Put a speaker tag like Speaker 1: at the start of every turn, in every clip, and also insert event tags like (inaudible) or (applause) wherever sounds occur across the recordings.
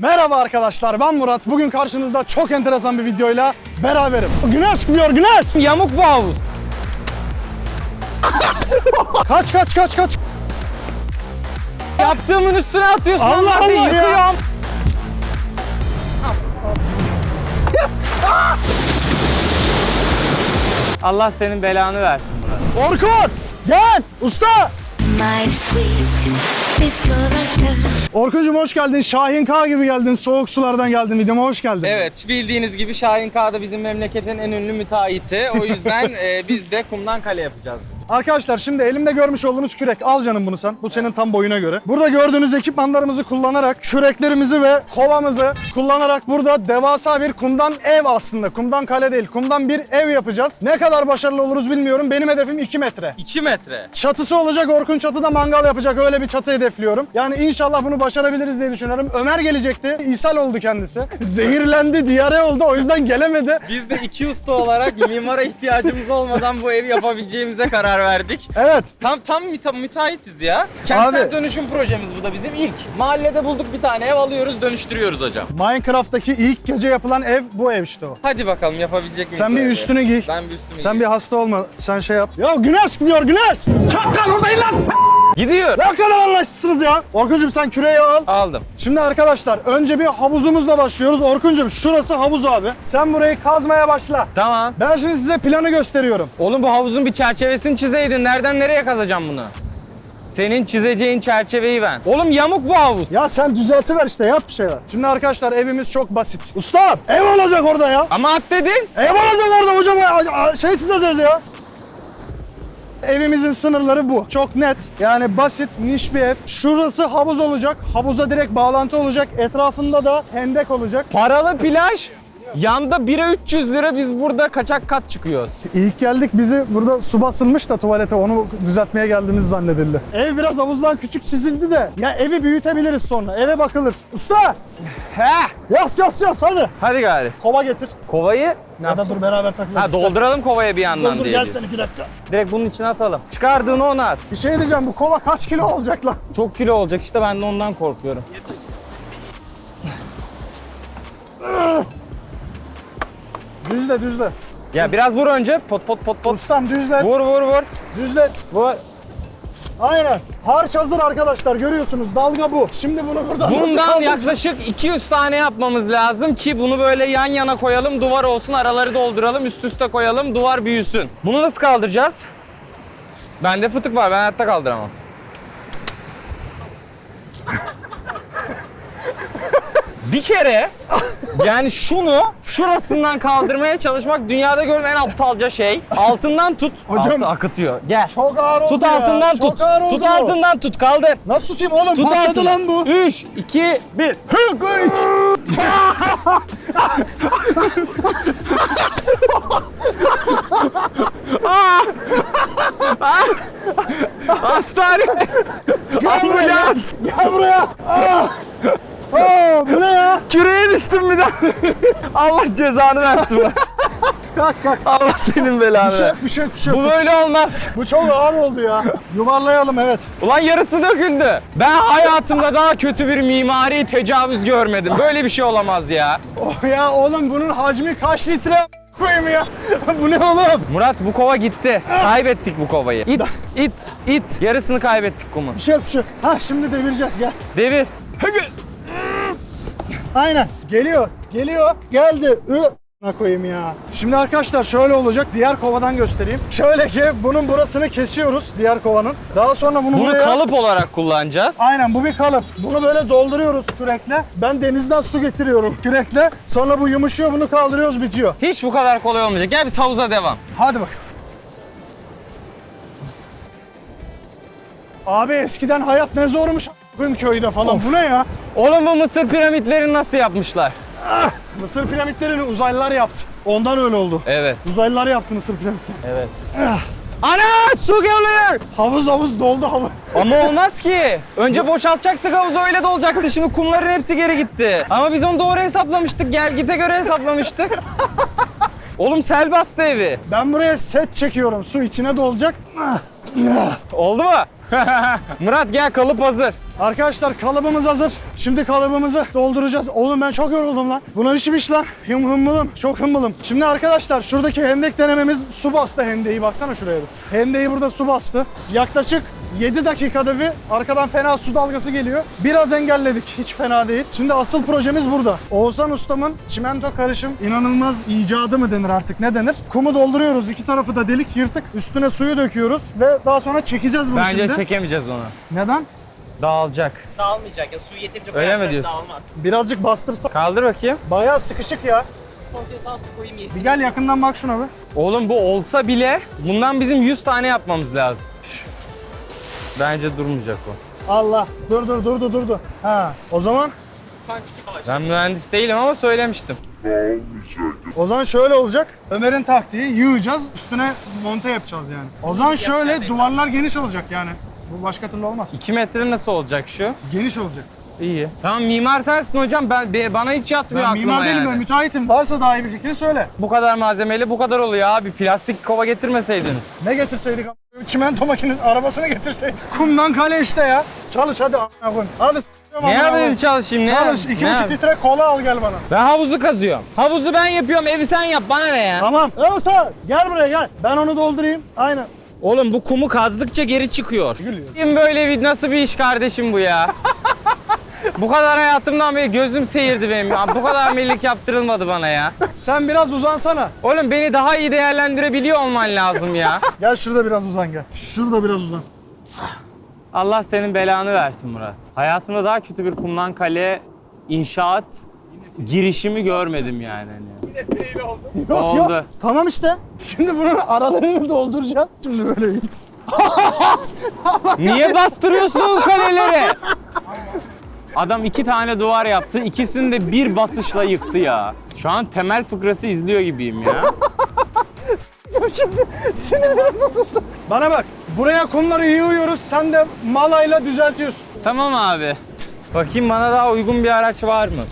Speaker 1: Merhaba arkadaşlar ben Murat. Bugün karşınızda çok enteresan bir videoyla beraberim. Güneş çıkıyor güneş.
Speaker 2: Yamuk bu havuz.
Speaker 1: Kaç kaç kaç kaç.
Speaker 2: Yaptığımın üstüne atıyorsun.
Speaker 1: Allah
Speaker 2: Allah
Speaker 1: Allah ya.
Speaker 2: yıkıyorum. Allah senin belanı versin Murat.
Speaker 1: Orkun gel usta.
Speaker 3: My sweet
Speaker 1: Orkuncuğum hoş geldin. Şahin K gibi geldin. Soğuk sulardan geldin. Videoma hoş geldin.
Speaker 2: Evet bildiğiniz gibi Şahin K da bizim memleketin en ünlü müteahhiti. O yüzden (laughs) e, biz de kumdan kale yapacağız.
Speaker 1: Arkadaşlar şimdi elimde görmüş olduğunuz kürek. Al canım bunu sen. Bu senin tam boyuna göre. Burada gördüğünüz ekipmanlarımızı kullanarak küreklerimizi ve kovamızı kullanarak burada devasa bir kumdan ev aslında. Kumdan kale değil. Kumdan bir ev yapacağız. Ne kadar başarılı oluruz bilmiyorum. Benim hedefim 2 metre.
Speaker 2: 2 metre.
Speaker 1: Çatısı olacak Orkun çatıda mangal yapacak öyle bir çatı hedefliyorum. Yani inşallah bunu başarabiliriz diye düşünüyorum. Ömer gelecekti. İshal oldu kendisi. (laughs) Zehirlendi, diyare oldu o yüzden gelemedi.
Speaker 2: Biz de iki usta olarak mimara ihtiyacımız olmadan bu evi yapabileceğimize karar verdik.
Speaker 1: Evet.
Speaker 2: Tam tam müte- müteahhitiz ya. Kentsel
Speaker 1: Abi.
Speaker 2: dönüşüm projemiz bu da bizim ilk. Mahallede bulduk bir tane ev alıyoruz dönüştürüyoruz hocam.
Speaker 1: Minecraft'taki ilk gece yapılan ev bu ev işte o.
Speaker 2: Hadi bakalım yapabilecek miyiz?
Speaker 1: Sen bir üstünü giy.
Speaker 2: Ben bir üstümü
Speaker 1: Sen bir
Speaker 2: giyeyim.
Speaker 1: hasta olma. Sen şey yap. Ya güneş gidiyor güneş. Çakal oradayım lan.
Speaker 2: Gidiyor.
Speaker 1: Ne kadar anlaşsınız ya. Orkuncuğum sen küreği al.
Speaker 2: Aldım.
Speaker 1: Şimdi arkadaşlar önce bir havuzumuzla başlıyoruz. Orkuncuğum şurası havuz abi. Sen burayı kazmaya başla.
Speaker 2: Tamam.
Speaker 1: Ben şimdi size planı gösteriyorum.
Speaker 2: Oğlum bu havuzun bir çerçevesini çizeydin. Nereden nereye kazacağım bunu? Senin çizeceğin çerçeveyi ben. Oğlum yamuk bu havuz.
Speaker 1: Ya sen düzeltiver işte yap bir şeyler. Şimdi arkadaşlar evimiz çok basit. Usta ev olacak orada ya.
Speaker 2: Ama at dedin.
Speaker 1: Ev olacak orada hocam ya. Şey çizeceğiz ya. Evimizin sınırları bu. Çok net. Yani basit, niş bir ev. Şurası havuz olacak. Havuza direkt bağlantı olacak. Etrafında da hendek olacak.
Speaker 2: Paralı plaj. Yanda bira 300 lira biz burada kaçak kat çıkıyoruz.
Speaker 1: İlk geldik bizi burada su basılmış da tuvalete onu düzeltmeye geldiğimiz zannedildi. Ev biraz havuzdan küçük çizildi de ya evi büyütebiliriz sonra. Eve bakılır. Usta
Speaker 2: He.
Speaker 1: yas yas yas hadi.
Speaker 2: Hadi gari.
Speaker 1: Kova getir.
Speaker 2: Kovayı
Speaker 1: Ya da dur beraber takılalım.
Speaker 2: Ha dolduralım kovaya bir yandan
Speaker 1: Dur dur
Speaker 2: diye.
Speaker 1: gel sen iki dakika.
Speaker 2: Direkt bunun içine atalım. Çıkardığını ona at.
Speaker 1: Bir şey diyeceğim bu kova kaç kilo olacak lan?
Speaker 2: Çok kilo olacak işte ben de ondan korkuyorum.
Speaker 1: Düzle düzle.
Speaker 2: Ya biraz vur önce. Pot pot pot pot.
Speaker 1: Ustam düzlet.
Speaker 2: Vur vur vur.
Speaker 1: Düzlet.
Speaker 2: Vur.
Speaker 1: Aynen. Harç hazır arkadaşlar görüyorsunuz. Dalga bu. Şimdi bunu buradan
Speaker 2: Bundan yaklaşık 200 tane yapmamız lazım ki bunu böyle yan yana koyalım, duvar olsun, araları dolduralım, üst üste koyalım, duvar büyüsün. Bunu nasıl kaldıracağız? Bende fıtık var, ben hayatta kaldıramam. (laughs) Bir kere yani şunu şurasından kaldırmaya çalışmak dünyada görülen en aptalca şey. Altından tut.
Speaker 1: Hocam-
Speaker 2: Altı akıtıyor. Gel.
Speaker 1: Çok ağır oldu
Speaker 2: Tut
Speaker 1: ya.
Speaker 2: altından
Speaker 1: Çok
Speaker 2: tut.
Speaker 1: ağır oldu
Speaker 2: Tut
Speaker 1: bu.
Speaker 2: altından tut. Kaldır.
Speaker 1: Nasıl tutayım oğlum?
Speaker 2: Tut
Speaker 1: Patladı
Speaker 2: altına.
Speaker 1: lan bu.
Speaker 2: 3, 2, 1. Hı, koş. Aa! Aa! Hastane. Ambulans.
Speaker 1: Gel buraya. Aa! Aa, bu ne ya?
Speaker 2: Küreğe düştüm bir daha. (laughs) Allah cezanı versin. bak.
Speaker 1: Kalk kalk.
Speaker 2: Allah senin belanı
Speaker 1: Bir şey yok, bir şey yok, bir şey yok.
Speaker 2: Bu böyle olmaz.
Speaker 1: Bu çok ağır oldu ya. Yuvarlayalım evet.
Speaker 2: Ulan yarısı döküldü. Ben hayatımda daha kötü bir mimari tecavüz görmedim. Böyle bir şey olamaz ya.
Speaker 1: Oh ya oğlum bunun hacmi kaç litre koyayım ya? (laughs) bu ne oğlum?
Speaker 2: Murat bu kova gitti. Kaybettik bu kovayı. İt, it, it. Yarısını kaybettik kumun.
Speaker 1: Bir şey yok, bir şey yok. Ha şimdi devireceğiz gel.
Speaker 2: Devir.
Speaker 1: Aynen. Geliyor. Geliyor. Geldi. Ü koyayım ya. Şimdi arkadaşlar şöyle olacak. Diğer kovadan göstereyim. Şöyle ki bunun burasını kesiyoruz diğer kovanın. Daha sonra bunu,
Speaker 2: Bunu
Speaker 1: buraya...
Speaker 2: kalıp olarak kullanacağız.
Speaker 1: Aynen bu bir kalıp. Bunu böyle dolduruyoruz kürekle. Ben denizden su getiriyorum kürekle. Sonra bu yumuşuyor bunu kaldırıyoruz bitiyor.
Speaker 2: Hiç bu kadar kolay olmayacak. Gel biz havuza devam.
Speaker 1: Hadi bak. Abi eskiden hayat ne zormuş köyde falan. Bu ne ya?
Speaker 2: Oğlum bu Mısır piramitlerini nasıl yapmışlar?
Speaker 1: Mısır piramitlerini uzaylılar yaptı. Ondan öyle oldu.
Speaker 2: Evet.
Speaker 1: Uzaylılar yaptı Mısır piramitlerini.
Speaker 2: Evet. Ana su geliyor.
Speaker 1: Havuz havuz doldu havuz.
Speaker 2: Ama olmaz ki. Önce boşaltacaktık havuzu öyle dolacaktı. Şimdi kumların hepsi geri gitti. Ama biz onu doğru hesaplamıştık. Gelgite göre hesaplamıştık. (laughs) Oğlum sel bastı evi.
Speaker 1: Ben buraya set çekiyorum. Su içine dolacak.
Speaker 2: Oldu mu? (laughs) Murat gel kalıp hazır.
Speaker 1: Arkadaşlar kalıbımız hazır. Şimdi kalıbımızı dolduracağız. Oğlum ben çok yoruldum lan. Buna işim iş lan. Hım hımmılım. Çok hımmılım. Şimdi arkadaşlar şuradaki hendek denememiz su bastı hendeyi. Baksana şuraya. Hendeyi burada su bastı. Yaklaşık 7 dakikada bir arkadan fena su dalgası geliyor. Biraz engelledik. Hiç fena değil. Şimdi asıl projemiz burada. Oğuzhan ustamın çimento karışım inanılmaz icadı mı denir artık ne denir? Kumu dolduruyoruz. iki tarafı da delik yırtık. Üstüne suyu döküyoruz ve daha sonra çekeceğiz bunu
Speaker 2: Bence
Speaker 1: şimdi.
Speaker 2: çekemeyeceğiz onu.
Speaker 1: Neden?
Speaker 2: Dağılacak.
Speaker 4: Dağılmayacak ya suyu yeterince
Speaker 2: Öyle mi diyorsun?
Speaker 4: dağılmaz.
Speaker 1: Birazcık bastırsa.
Speaker 2: Kaldır bakayım.
Speaker 1: Bayağı sıkışık ya.
Speaker 4: Son kez daha su koyayım yesin.
Speaker 1: Bir gel yakından bak şuna bir.
Speaker 2: Oğlum bu olsa bile bundan bizim 100 tane yapmamız lazım. Bence durmayacak o.
Speaker 1: Allah. Dur dur durdu durdu. Ha. O zaman.
Speaker 2: Ben mühendis değilim ama söylemiştim.
Speaker 1: o zaman şöyle olacak. Ömer'in taktiği yığacağız. Üstüne monte yapacağız yani. O zaman şöyle duvarlar geniş olacak yani. Bu başka türlü olmaz.
Speaker 2: 2 metre nasıl olacak şu?
Speaker 1: Geniş olacak.
Speaker 2: İyi. Tamam mimar sensin hocam. Ben be- bana hiç yatmıyor
Speaker 1: Ben
Speaker 2: aklıma
Speaker 1: mimar değilim
Speaker 2: yani.
Speaker 1: ben müteahhitim. Varsa daha iyi bir fikri söyle.
Speaker 2: Bu kadar malzemeli bu kadar oluyor abi. Plastik kova getirmeseydiniz.
Speaker 1: Ne getirseydik? a- Çimento makinesi arabasını getirseydik. Kumdan kale işte ya. Çalış hadi a**ına koyayım. Hadi
Speaker 2: Ne
Speaker 1: amına
Speaker 2: yapayım
Speaker 1: koyayım.
Speaker 2: çalışayım ne?
Speaker 1: Çalış.
Speaker 2: yap-
Speaker 1: iki
Speaker 2: ne
Speaker 1: buçuk
Speaker 2: yap-
Speaker 1: litre kola al gel bana.
Speaker 2: Ben havuzu kazıyorum. Havuzu ben yapıyorum evi sen yap bana ne ya?
Speaker 1: Tamam. Yoksa gel buraya gel. Ben onu doldurayım. Aynen.
Speaker 2: Oğlum bu kumu kazdıkça geri çıkıyor.
Speaker 1: Gülüyorsun.
Speaker 2: Kim böyle bir nasıl bir iş kardeşim bu ya? (laughs) (laughs) bu kadar hayatımdan beri gözüm seyirdi benim. ya. Bu kadar millik yaptırılmadı bana ya.
Speaker 1: Sen biraz uzansana.
Speaker 2: Oğlum beni daha iyi değerlendirebiliyor olman lazım ya.
Speaker 1: Gel şurada biraz uzan gel. Şurada biraz uzan.
Speaker 2: Allah senin belanı versin Murat. Hayatımda daha kötü bir kumdan kale inşaat girişimi görmedim yani. Hani.
Speaker 1: Yok
Speaker 2: Oldu.
Speaker 1: yok. Tamam işte. Şimdi bunun aralarını dolduracağız. Şimdi böyle
Speaker 2: Niye bastırıyorsun o kaleleri? Adam iki tane duvar yaptı. ikisini de bir basışla yıktı ya. Şu an temel fıkrası izliyor gibiyim ya. (laughs)
Speaker 1: Şimdi sinirlerim bozuldu. Bana bak. Buraya kumları yığıyoruz. Sen de malayla düzeltiyorsun.
Speaker 2: tamam abi. Bakayım bana daha uygun bir araç var mı?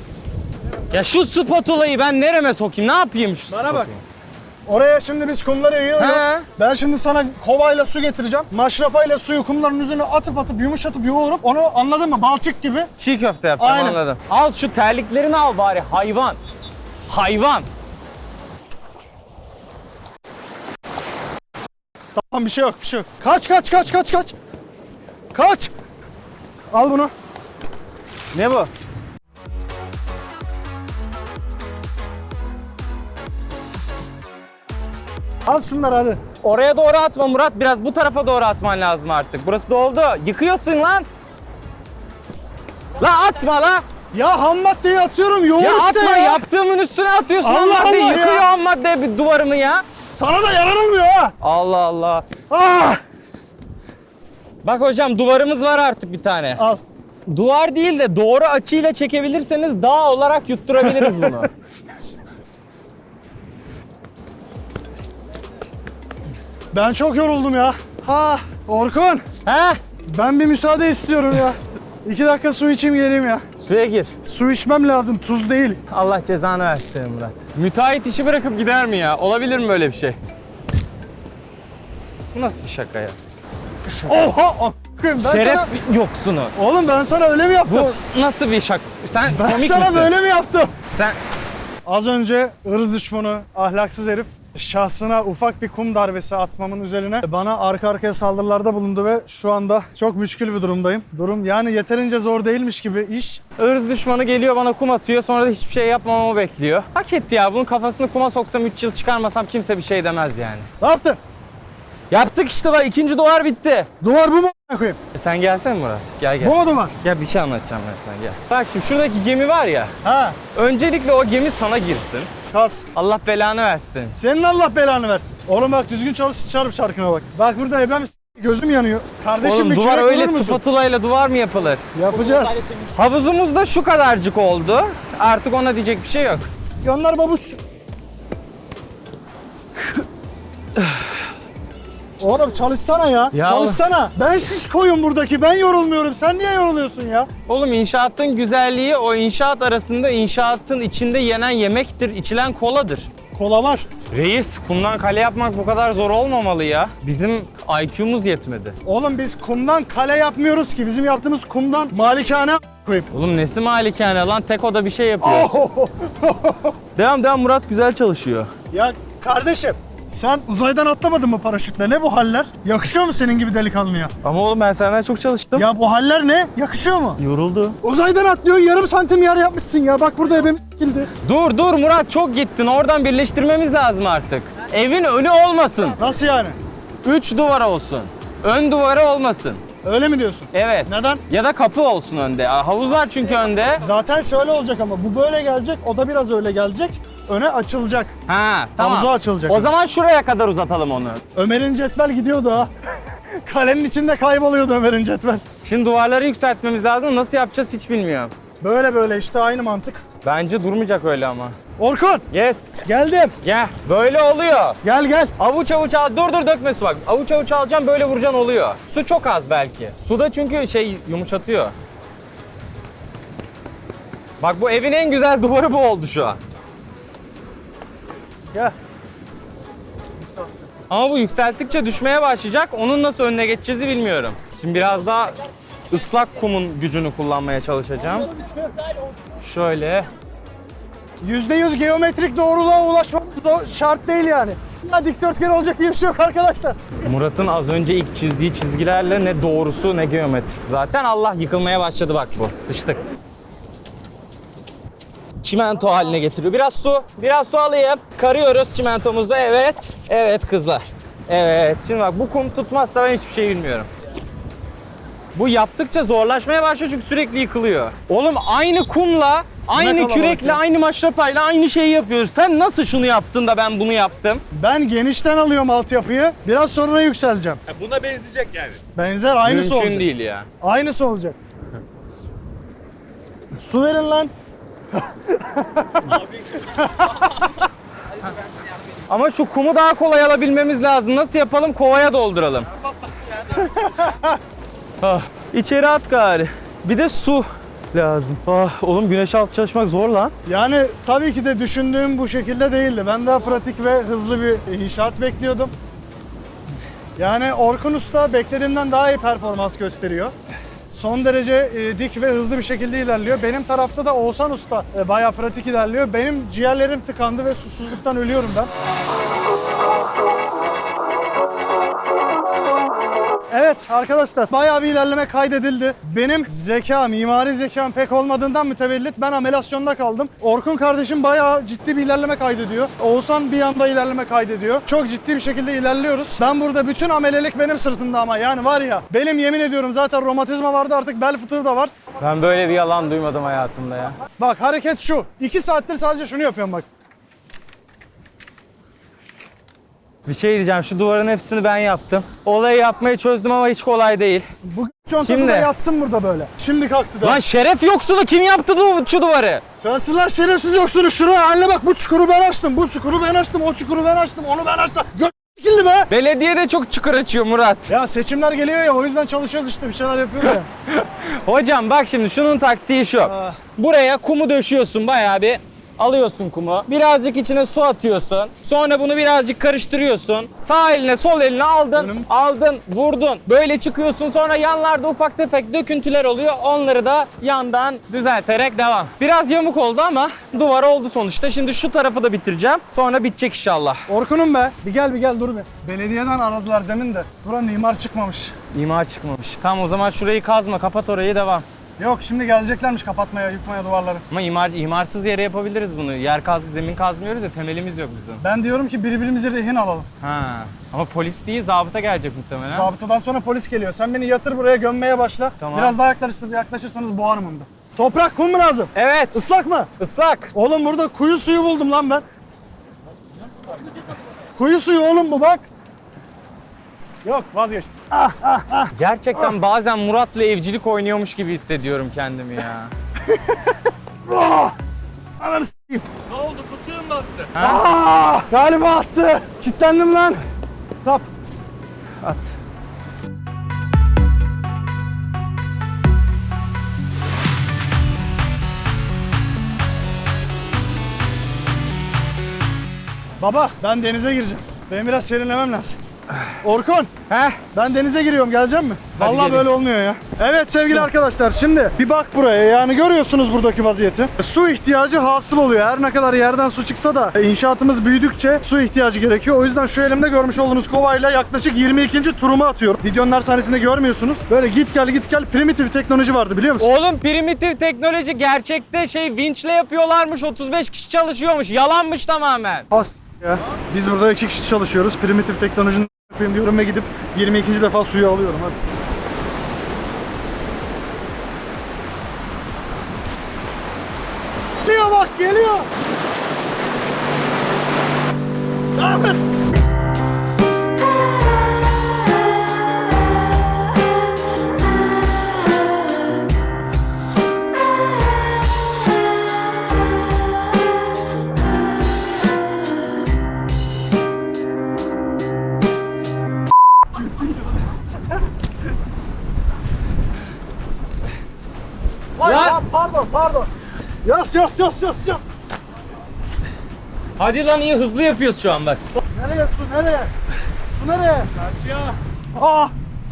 Speaker 2: Ya şu spatulayı ben nereme sokayım? Ne yapayım şu
Speaker 1: Bana bak.
Speaker 2: spatulayı?
Speaker 1: Oraya şimdi biz kumları yığıyoruz.
Speaker 2: He.
Speaker 1: Ben şimdi sana kovayla su getireceğim. Maşrafayla suyu kumların üzerine atıp atıp yumuşatıp yoğurup onu anladın mı? Balçık gibi.
Speaker 2: Çiğ köfte yapacağım
Speaker 1: Aynen.
Speaker 2: anladım. Al şu terliklerini al bari hayvan. Hayvan.
Speaker 1: Tamam bir şey yok bir şey yok. Kaç kaç kaç kaç kaç. Kaç. Al bunu.
Speaker 2: Ne bu?
Speaker 1: Al şunları hadi.
Speaker 2: Oraya doğru atma Murat. Biraz bu tarafa doğru atman lazım artık. Burası doldu. Yıkıyorsun lan. La atma la.
Speaker 1: Ya ham maddeyi atıyorum yoğur
Speaker 2: Ya
Speaker 1: işte
Speaker 2: atma
Speaker 1: ya.
Speaker 2: yaptığımın üstüne atıyorsun
Speaker 1: Allah
Speaker 2: madde
Speaker 1: Allah ya.
Speaker 2: yıkıyor ham madde bir duvarımı ya.
Speaker 1: Sana da yaranılmıyor ha.
Speaker 2: Allah Allah.
Speaker 1: Ah.
Speaker 2: Bak hocam duvarımız var artık bir tane.
Speaker 1: Al.
Speaker 2: Duvar değil de doğru açıyla çekebilirseniz dağ olarak yutturabiliriz bunu. (laughs)
Speaker 1: Ben çok yoruldum ya. Ha Orkun.
Speaker 2: He?
Speaker 1: Ben bir müsaade istiyorum ya. İki dakika su içeyim geleyim ya.
Speaker 2: Suya gir.
Speaker 1: Su içmem lazım tuz değil.
Speaker 2: Allah cezanı versin Murat. Müteahhit işi bırakıp gider mi ya? Olabilir mi böyle bir şey? Bu nasıl bir şaka ya?
Speaker 1: Oha! a**ım, Ben
Speaker 2: Şeref
Speaker 1: sana...
Speaker 2: yoksunu.
Speaker 1: Oğlum ben sana öyle mi yaptım?
Speaker 2: Bu nasıl bir şaka? Sen
Speaker 1: ben
Speaker 2: komik
Speaker 1: sana
Speaker 2: misin?
Speaker 1: böyle mi yaptım?
Speaker 2: Sen
Speaker 1: Az önce ırz düşmanı, ahlaksız herif şahsına ufak bir kum darbesi atmamın üzerine bana arka arkaya saldırılarda bulundu ve şu anda çok müşkül bir durumdayım. Durum yani yeterince zor değilmiş gibi iş.
Speaker 2: ırz düşmanı geliyor bana kum atıyor sonra da hiçbir şey yapmamamı bekliyor. Hak etti ya bunun kafasını kuma soksam 3 yıl çıkarmasam kimse bir şey demez yani.
Speaker 1: Ne yaptın?
Speaker 2: Yaptık işte bak ikinci duvar bitti.
Speaker 1: Duvar bu mu koyayım?
Speaker 2: E Sen gelsene Murat. Gel gel.
Speaker 1: Bu mu duvar?
Speaker 2: Gel bir şey anlatacağım ben sana gel. Bak şimdi şuradaki gemi var ya.
Speaker 1: Ha,
Speaker 2: Öncelikle o gemi sana girsin.
Speaker 1: Kas.
Speaker 2: Allah belanı versin.
Speaker 1: Senin Allah belanı versin. Oğlum bak düzgün çalış çarp çarkına bak. Bak burada ebem gözüm yanıyor. Kardeşim
Speaker 2: Oğlum
Speaker 1: bir
Speaker 2: duvar
Speaker 1: kürek
Speaker 2: öyle
Speaker 1: musun?
Speaker 2: spatula ile duvar mı yapılır?
Speaker 1: Yapacağız.
Speaker 2: Havuzumuz da şu kadarcık oldu. Artık ona diyecek bir şey yok.
Speaker 1: Yanlar babuş. Oğlum çalışsana ya.
Speaker 2: Ya
Speaker 1: çalışsana. Ben şiş koyun buradaki. Ben yorulmuyorum. Sen niye yoruluyorsun ya?
Speaker 2: Oğlum inşaatın güzelliği o inşaat arasında inşaatın içinde yenen yemektir, içilen koladır.
Speaker 1: Kola var.
Speaker 2: Reis kumdan kale yapmak bu kadar zor olmamalı ya. Bizim IQ'muz yetmedi.
Speaker 1: Oğlum biz kumdan kale yapmıyoruz ki. Bizim yaptığımız kumdan malikane koyup.
Speaker 2: Oğlum nesi malikane lan tek oda bir şey yapıyor. (laughs) devam devam Murat güzel çalışıyor.
Speaker 1: ya kardeşim sen uzaydan atlamadın mı paraşütle? Ne bu haller? Yakışıyor mu senin gibi delikanlıya?
Speaker 2: Ama oğlum ben senden çok çalıştım.
Speaker 1: Ya bu haller ne? Yakışıyor mu?
Speaker 2: Yoruldu.
Speaker 1: Uzaydan atlıyor yarım santim yer yapmışsın ya. Bak burada ebem gildi.
Speaker 2: Dur dur Murat çok gittin oradan birleştirmemiz lazım artık. Evin önü olmasın.
Speaker 1: Nasıl yani?
Speaker 2: Üç duvar olsun. Ön duvarı olmasın.
Speaker 1: Öyle mi diyorsun?
Speaker 2: Evet.
Speaker 1: Neden?
Speaker 2: Ya da kapı olsun önde. Havuz var çünkü önde.
Speaker 1: Zaten şöyle olacak ama bu böyle gelecek, o da biraz öyle gelecek. Öne açılacak.
Speaker 2: Ha tamam.
Speaker 1: Havuzu açılacak.
Speaker 2: O zaman şuraya kadar uzatalım onu.
Speaker 1: Ömer'in cetvel gidiyordu ha. (laughs) Kalenin içinde kayboluyordu Ömer'in cetvel.
Speaker 2: Şimdi duvarları yükseltmemiz lazım. Nasıl yapacağız hiç bilmiyorum.
Speaker 1: Böyle böyle işte aynı mantık.
Speaker 2: Bence durmayacak öyle ama.
Speaker 1: Orkun
Speaker 2: Yes.
Speaker 1: geldim.
Speaker 2: Gel. Böyle oluyor.
Speaker 1: Gel gel.
Speaker 2: Avuç avuç al. Dur dur dökme su bak. Avuç avuç alacağım böyle vuracaksın oluyor. Su çok az belki. Suda çünkü şey yumuşatıyor. Bak bu evin en güzel duvarı bu oldu şu an.
Speaker 1: Gel.
Speaker 2: Ama bu yükselttikçe düşmeye başlayacak. Onun nasıl önüne geçeceğizi bilmiyorum. Şimdi biraz daha ıslak kumun gücünü kullanmaya çalışacağım. Şöyle.
Speaker 1: %100 geometrik doğruluğa ulaşmak zor- şart değil yani. Ya dikdörtgen olacak diye bir şey yok arkadaşlar.
Speaker 2: Murat'ın az önce ilk çizdiği çizgilerle ne doğrusu ne geometrisi. Zaten Allah yıkılmaya başladı bak bu. Sıçtık. Çimento haline getiriyor. Biraz su, biraz su alayım. Karıyoruz çimentomuzu. Evet, evet kızlar. Evet, şimdi bak bu kum tutmazsa ben hiçbir şey bilmiyorum. Bu yaptıkça zorlaşmaya başlıyor çünkü sürekli yıkılıyor. Oğlum aynı kumla, aynı kürekle,
Speaker 1: ya.
Speaker 2: aynı maşrapayla aynı şeyi yapıyoruz. Sen nasıl şunu yaptın da ben bunu yaptım?
Speaker 1: Ben genişten alıyorum altyapıyı. Biraz sonra yükseleceğim.
Speaker 4: Buna benzeyecek yani.
Speaker 1: Benzer aynısı
Speaker 2: Mümkün
Speaker 1: olacak.
Speaker 2: değil ya.
Speaker 1: Aynısı olacak. Su verin lan. (laughs)
Speaker 2: Ama şu kumu daha kolay alabilmemiz lazım. Nasıl yapalım? Kovaya dolduralım. (laughs) ah, içeri at gari. Bir de su lazım. Ah, oğlum güneş altı çalışmak zor lan.
Speaker 1: Yani tabii ki de düşündüğüm bu şekilde değildi. Ben daha pratik ve hızlı bir inşaat bekliyordum. Yani Orkun Usta beklediğimden daha iyi performans gösteriyor. Son derece e, dik ve hızlı bir şekilde ilerliyor. Benim tarafta da Oğuzhan Usta e, bayağı pratik ilerliyor. Benim ciğerlerim tıkandı ve susuzluktan ölüyorum ben. Evet arkadaşlar bayağı bir ilerleme kaydedildi. Benim zeka, mimari zekam pek olmadığından mütevellit ben amelasyonda kaldım. Orkun kardeşim bayağı ciddi bir ilerleme kaydediyor. Oğuzhan bir anda ilerleme kaydediyor. Çok ciddi bir şekilde ilerliyoruz. Ben burada bütün amelelik benim sırtımda ama yani var ya benim yemin ediyorum zaten romatizma vardı artık bel fıtığı da var.
Speaker 2: Ben böyle bir yalan duymadım hayatımda ya.
Speaker 1: Bak hareket şu. 2 saattir sadece şunu yapıyorum bak.
Speaker 2: Bir şey diyeceğim. Şu duvarın hepsini ben yaptım. Olayı yapmayı çözdüm ama hiç kolay değil.
Speaker 1: Bu çontası
Speaker 2: Şimdi.
Speaker 1: da yatsın burada böyle. Şimdi kalktı da.
Speaker 2: Lan şeref yoksunu kim yaptı bu şu duvarı?
Speaker 1: Sensinler şerefsiz yoksunuz. Şuraya haline bak bu çukuru ben açtım. Bu çukuru ben açtım. O çukuru ben açtım. Onu ben açtım. Gö Killi be.
Speaker 2: Belediye de çok çukur açıyor Murat.
Speaker 1: Ya seçimler geliyor ya o yüzden çalışıyoruz işte bir şeyler yapıyoruz ya. (laughs)
Speaker 2: Hocam bak şimdi şunun taktiği şu. Buraya kumu döşüyorsun bayağı bir. Alıyorsun kumu. Birazcık içine su atıyorsun. Sonra bunu birazcık karıştırıyorsun. Sağ eline sol eline aldın.
Speaker 1: Önüm-
Speaker 2: Aldın, vurdun. Böyle çıkıyorsun. Sonra yanlarda ufak tefek döküntüler oluyor. Onları da yandan düzelterek devam. Biraz yamuk oldu ama duvar oldu sonuçta. Şimdi şu tarafı da bitireceğim. Sonra bitecek inşallah.
Speaker 1: Orkun'um be. Bir gel bir gel dur bir. Belediyeden aradılar demin de. Buranın imar çıkmamış.
Speaker 2: İmar çıkmamış. Tamam o zaman şurayı kazma. Kapat orayı devam.
Speaker 1: Yok şimdi geleceklermiş kapatmaya, yıkmaya duvarları.
Speaker 2: Ama imar, imarsız yere yapabiliriz bunu. Yer kaz, zemin kazmıyoruz ya temelimiz yok bizim.
Speaker 1: Ben diyorum ki birbirimizi rehin alalım.
Speaker 2: Ha. Ama polis değil, zabıta gelecek muhtemelen.
Speaker 1: Zabıtadan sonra polis geliyor. Sen beni yatır buraya gömmeye başla.
Speaker 2: Tamam.
Speaker 1: Biraz daha yaklaşır, yaklaşırsanız boğarım onu da. Toprak kum mu lazım?
Speaker 2: Evet,
Speaker 1: Islak mı?
Speaker 2: ıslak.
Speaker 1: Oğlum burada kuyu suyu buldum lan ben. Kuyu suyu oğlum bu bak. Yok vazgeçtim.
Speaker 2: Gerçekten bazen Murat'la evcilik oynuyormuş gibi hissediyorum kendimi ya. (laughs)
Speaker 1: Ananı s**eyim.
Speaker 4: Ne oldu? Tutuyor mu attı?
Speaker 1: Aa, galiba attı. Kitlendim lan. Tap.
Speaker 2: At.
Speaker 1: Baba ben denize gireceğim. Benim biraz serinlemem lazım. Orkun. He? Ben denize giriyorum. Gelecek mi? Vallahi
Speaker 2: gelin.
Speaker 1: böyle olmuyor ya. Evet sevgili arkadaşlar şimdi bir bak buraya. Yani görüyorsunuz buradaki vaziyeti. Su ihtiyacı hasıl oluyor. Her ne kadar yerden su çıksa da inşaatımız büyüdükçe su ihtiyacı gerekiyor. O yüzden şu elimde görmüş olduğunuz kovayla yaklaşık 22. turumu atıyorum. Videonun her sahnesinde görmüyorsunuz. Böyle git gel git gel primitif teknoloji vardı biliyor musun?
Speaker 2: Oğlum primitif teknoloji gerçekte şey vinçle yapıyorlarmış 35 kişi çalışıyormuş yalanmış tamamen.
Speaker 1: As ya. Biz burada iki kişi çalışıyoruz. Primitif teknolojinin yapayım diyorum ve gidip 22. defa suyu alıyorum. Hadi. Geliyor bak geliyor. Devam et. Ay,
Speaker 2: Lan!
Speaker 1: ya, pardon pardon. Yas yas yas yas yas.
Speaker 2: Hadi lan iyi hızlı yapıyoruz şu an bak.
Speaker 1: Nereye su nereye? Su nereye? Karşıya. Aa!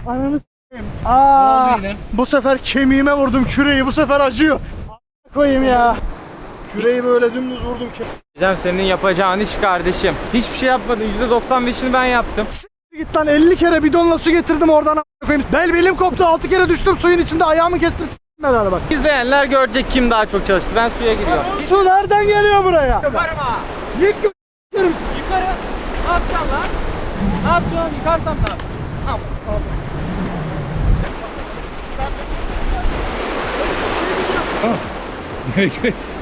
Speaker 1: Ananı s**eyim. Aa!
Speaker 2: yine?
Speaker 1: Bu sefer kemiğime vurdum küreği. Bu sefer acıyor. A- koyayım ya. Küreği böyle dümdüz vurdum ki.
Speaker 2: Hocam senin yapacağın iş kardeşim. Hiçbir şey yapmadın %95'ini ben yaptım.
Speaker 1: Git lan 50 kere bidonla su getirdim oradan a- koyayım. Bel belim koptu 6 kere düştüm suyun içinde ayağımı kestim s**eyim herhalde bak.
Speaker 2: İzleyenler görecek kim daha çok çalıştı. Ben suya giriyorum.
Speaker 1: Su nereden geliyor buraya?
Speaker 2: Yaparım ha.
Speaker 1: Yık s**erim.
Speaker 2: Yukarı. Ne yapacağım lan? Ne yapacağım? Yıkarsam ne yapacağım? (laughs)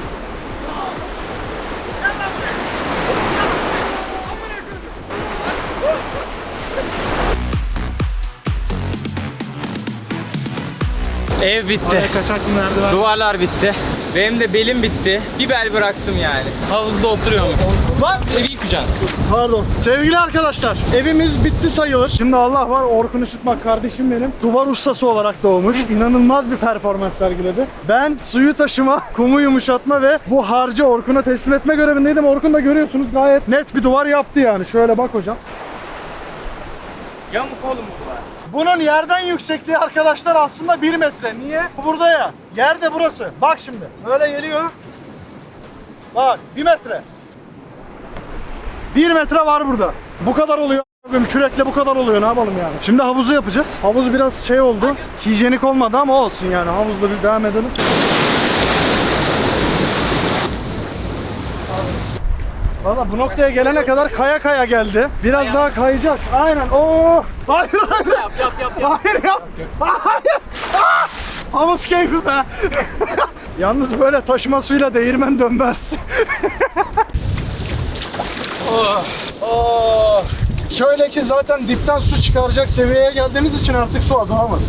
Speaker 2: Ev bitti.
Speaker 1: Kaçak merdiven.
Speaker 2: Duvarlar bitti. Benim de belim bitti. Bir bel bıraktım yani. Havuzda oturuyorum. Bak evi yıkayacağım.
Speaker 1: Pardon. Sevgili arkadaşlar, evimiz bitti sayılır. Şimdi Allah var, Orkun Işıtmak kardeşim benim. Duvar ustası olarak doğmuş. İnanılmaz bir performans sergiledi. Ben suyu taşıma, kumu yumuşatma ve bu harcı Orkun'a teslim etme görevindeydim. Orkun da görüyorsunuz gayet net bir duvar yaptı yani. Şöyle bak hocam.
Speaker 2: Yamuk oğlum bu.
Speaker 1: Bunun yerden yüksekliği arkadaşlar aslında 1 metre. Niye? Bu burada ya. Yer de burası. Bak şimdi. Böyle geliyor. Bak 1 metre. 1 metre var burada. Bu kadar oluyor. Kürekle bu kadar oluyor. Ne yapalım yani? Şimdi havuzu yapacağız. Havuz biraz şey oldu. Hijyenik olmadı ama olsun yani. Havuzla bir devam edelim. Valla bu noktaya gelene kadar kaya kaya geldi. Biraz daha kayacak. Aynen. Oo. Hayır hayır.
Speaker 2: Yap yap yap yap.
Speaker 1: Hayır yap. Hayır. Ah! Havuz keyfi be. Yalnız böyle taşıma suyla değirmen dönmez.
Speaker 2: Oh.
Speaker 1: Şöyle ki zaten dipten su çıkaracak seviyeye geldiğimiz için artık su azalmaz.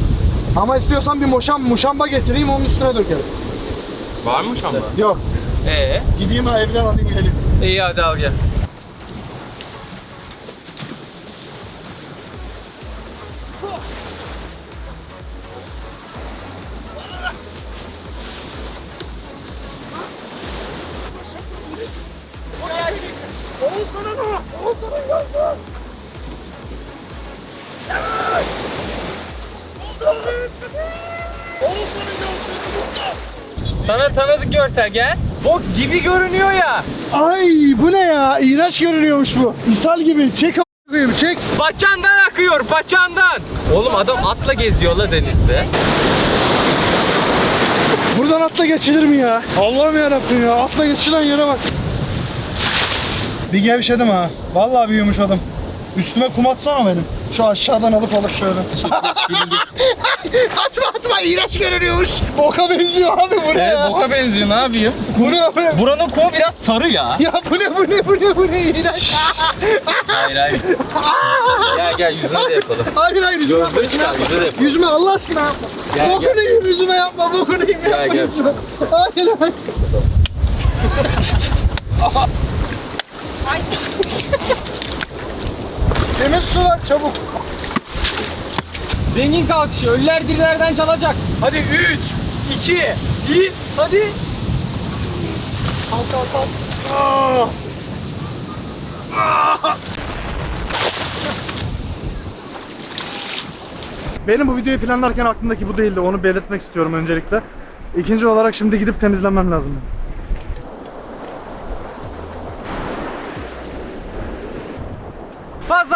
Speaker 1: Ama istiyorsan bir moşam, muşamba getireyim onun üstüne dökelim.
Speaker 2: Varmış ama.
Speaker 1: Yok.
Speaker 2: Ee?
Speaker 1: Gideyim ha evden alayım geleyim.
Speaker 2: İyi hadi al gel. Sana tanıdık görsel gel. Bok gibi görünüyor ya.
Speaker 1: Ay bu ne ya? İğrenç görünüyormuş bu. İshal gibi. Çek a- koyayım çek.
Speaker 2: Paçandan akıyor paçandan. Oğlum adam atla geziyor la denizde.
Speaker 1: Buradan atla geçilir mi ya? Allah'ım yarabbim ya. Atla geçilen yere bak. Bir gevşedim ha. Vallahi bir yumuşadım. Üstüme kum atsana benim. Şu aşağıdan alıp alıp şöyle. (laughs) atma atma iğrenç görünüyormuş. Boka benziyor abi bu ne
Speaker 2: Ee,
Speaker 1: ya?
Speaker 2: boka benziyor ne yapayım?
Speaker 1: Bu ne abi?
Speaker 2: Buranın kumu biraz sarı ya.
Speaker 1: Ya bu ne bu ne bu ne bu ne iğrenç.
Speaker 2: Hayır hayır. gel gel yüzüne de yapalım.
Speaker 1: Hayır hayır yüzüme yapma.
Speaker 2: Gözlüğü çıkar yüzüne de yapalım.
Speaker 1: Yüzüme Allah aşkına yapma.
Speaker 2: Gel,
Speaker 1: bokunu
Speaker 2: gel.
Speaker 1: yiyeyim yüzüme yapma. Bokunu yiyeyim
Speaker 2: Gel,
Speaker 1: yapma
Speaker 2: gel.
Speaker 1: yüzüme. Hayır hayır. (laughs) Temiz su ver çabuk.
Speaker 2: Zengin kalkışı ölüler dirilerden çalacak. Hadi 3, 2, 1 hadi.
Speaker 1: Kalk kalk kalk. Benim bu videoyu planlarken aklımdaki bu değildi. Onu belirtmek istiyorum öncelikle. İkinci olarak şimdi gidip temizlemem lazım.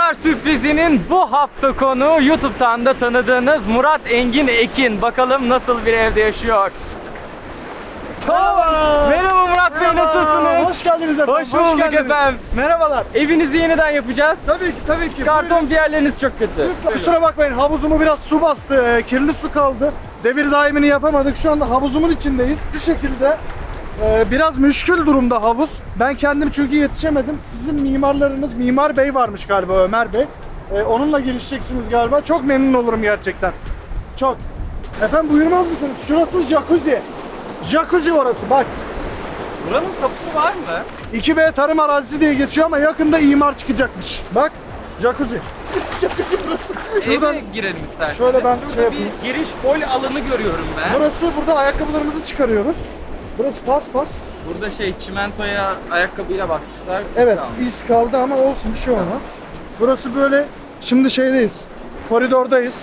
Speaker 2: Pazar sürprizinin bu hafta konu YouTube'dan da tanıdığınız Murat Engin Ekin. Bakalım nasıl bir evde yaşıyor. Merhaba Murat Bey nasılsınız?
Speaker 1: Hoş geldiniz efendim.
Speaker 2: Hoş bulduk
Speaker 1: geldiniz.
Speaker 2: efendim.
Speaker 1: Merhabalar.
Speaker 2: Evinizi yeniden yapacağız.
Speaker 1: Tabii ki tabii ki.
Speaker 2: Karton diğerleriniz çok kötü.
Speaker 1: Buyurun. Kusura bakmayın havuzumu biraz su bastı. Ee, kirli su kaldı. Devir daimini yapamadık. Şu anda havuzumun içindeyiz. Şu şekilde e, biraz müşkül durumda havuz. Ben kendim çünkü yetişemedim. Sizin mimarlarınız Mimar Bey varmış galiba Ömer Bey. E, onunla girişeceksiniz galiba. Çok memnun olurum gerçekten. Çok. Efendim buyurmaz mısınız? Şurası jacuzzi. Jacuzzi orası bak.
Speaker 2: Buranın kapısı var mı?
Speaker 1: 2B tarım arazisi diye geçiyor ama yakında imar çıkacakmış. Bak jacuzzi. (laughs) jacuzzi burası. Şuradan
Speaker 2: Eve girelim isterseniz.
Speaker 1: Şöyle ben
Speaker 2: Şurada
Speaker 1: şey yapayım.
Speaker 2: bir giriş hol alanı görüyorum ben.
Speaker 1: Burası burada ayakkabılarımızı çıkarıyoruz. Burası pas pas.
Speaker 2: Burada şey çimentoya ayakkabıyla basmışlar.
Speaker 1: Evet
Speaker 2: Tamam.
Speaker 1: iz kaldı ama olsun bir şey olmaz. Burası böyle şimdi şeydeyiz. Koridordayız.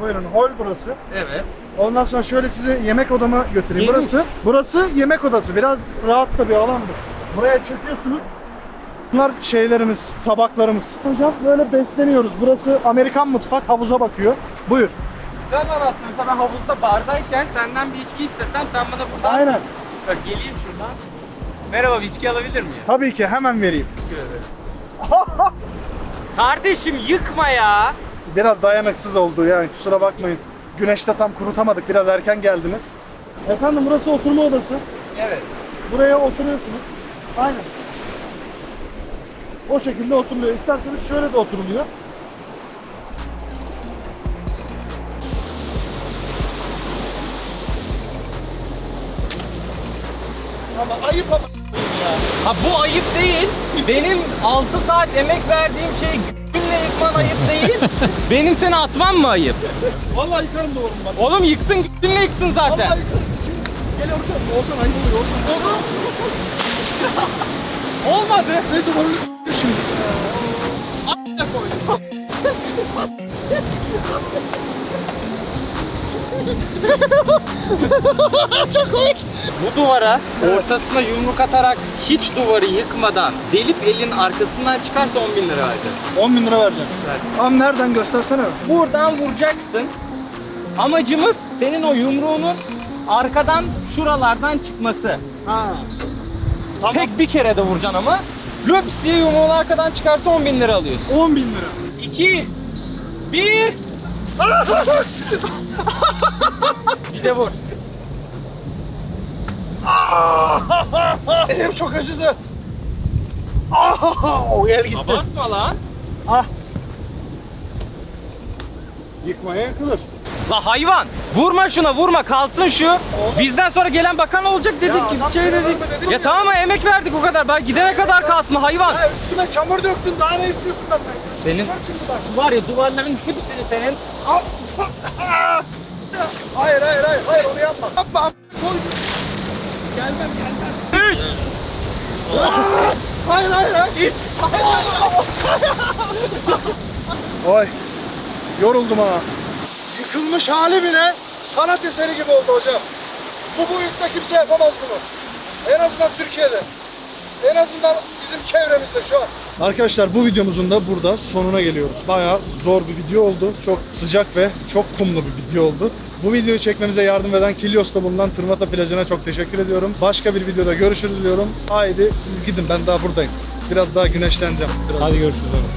Speaker 1: Buyurun hol burası.
Speaker 2: Evet.
Speaker 1: Ondan sonra şöyle sizi yemek odama götüreyim.
Speaker 2: Geniş.
Speaker 1: Burası burası yemek odası. Biraz rahat da bir alandır. Buraya çöküyorsunuz. Bunlar şeylerimiz, tabaklarımız. Hocam böyle besleniyoruz. Burası Amerikan mutfak, havuza bakıyor. Buyur.
Speaker 2: Güzel var aslında. Mesela ben havuzda bardayken senden bir içki istesem sen bana buradan...
Speaker 1: Aynen.
Speaker 2: Bak geleyim şuradan. Merhaba içki alabilir miyim?
Speaker 1: Tabii ki hemen vereyim.
Speaker 2: Teşekkür ederim. (laughs) Kardeşim yıkma ya.
Speaker 1: Biraz dayanıksız oldu yani kusura bakmayın. Güneşte tam kurutamadık. Biraz erken geldiniz. Efendim burası oturma odası.
Speaker 2: Evet.
Speaker 1: Buraya oturuyorsunuz. Aynen. O şekilde oturuluyor. İsterseniz şöyle de oturuluyor. Ama ayıp ama.
Speaker 2: Ha bu ayıp değil. Benim 6 saat emek verdiğim şey günle yıkman ayıp değil. (laughs) Benim seni atmam mı ayıp?
Speaker 1: Vallahi yıkarım da oğlum bak.
Speaker 2: Oğlum yıktın günle yıktın zaten.
Speaker 1: Vallahi yıkarım. Gel orada. Olsan ayıp oluyor. Olsan. (laughs)
Speaker 2: Olmadı.
Speaker 1: Sen duvarını s***yor şimdi. (laughs)
Speaker 2: A**ına koydum. (laughs) Çok komik. Bu duvara ortasına yumruk atarak hiç duvarı yıkmadan delip elin arkasından çıkarsa 10 bin lira vereceğim.
Speaker 1: 10 bin lira vereceğim.
Speaker 2: Ver.
Speaker 1: Tam nereden göstersene.
Speaker 2: Buradan vuracaksın. Amacımız senin o yumruğunun arkadan şuralardan çıkması.
Speaker 1: Ha.
Speaker 2: Tek bir kere de vuracaksın ama. Löps diye yumruğun arkadan çıkarsa 10 bin lira alıyorsun.
Speaker 1: 10 bin lira.
Speaker 2: 2 1 De vur.
Speaker 1: Elim çok acıdı. Ah, o el gitti.
Speaker 2: Abartma lan.
Speaker 1: Yıkmaya yakılır.
Speaker 2: La hayvan. Vurma şuna vurma kalsın şu. Bizden sonra gelen bakan olacak dedik.
Speaker 1: Ya
Speaker 2: şey dedik.
Speaker 1: dedim
Speaker 2: Ya tamam ama emek verdik o kadar. Ben gidene kadar kalsın hayvan.
Speaker 1: Ya üstüme çamur döktün daha ne istiyorsun benden?
Speaker 2: Senin var ya duvarların hepsini senin. (laughs)
Speaker 1: Hayır hayır hayır hayır onu yapma. Yapma. Koy. Gelmem gelmem.
Speaker 2: Üç.
Speaker 1: Hayır hayır hayır. İt. Oy. Yoruldum ha. Yıkılmış hali bile sanat eseri gibi oldu hocam. Bu boyutta kimse yapamaz bunu. En azından Türkiye'de. En azından bizim çevremizde şu an. Arkadaşlar bu videomuzun da burada sonuna geliyoruz. Bayağı zor bir video oldu. Çok sıcak ve çok kumlu bir video oldu. Bu videoyu çekmemize yardım eden Kilyos'ta bulunan Tırmata plajına çok teşekkür ediyorum. Başka bir videoda görüşürüz diyorum. Haydi siz gidin ben daha buradayım. Biraz daha güneşleneceğim. Biraz
Speaker 2: Hadi görüşürüz.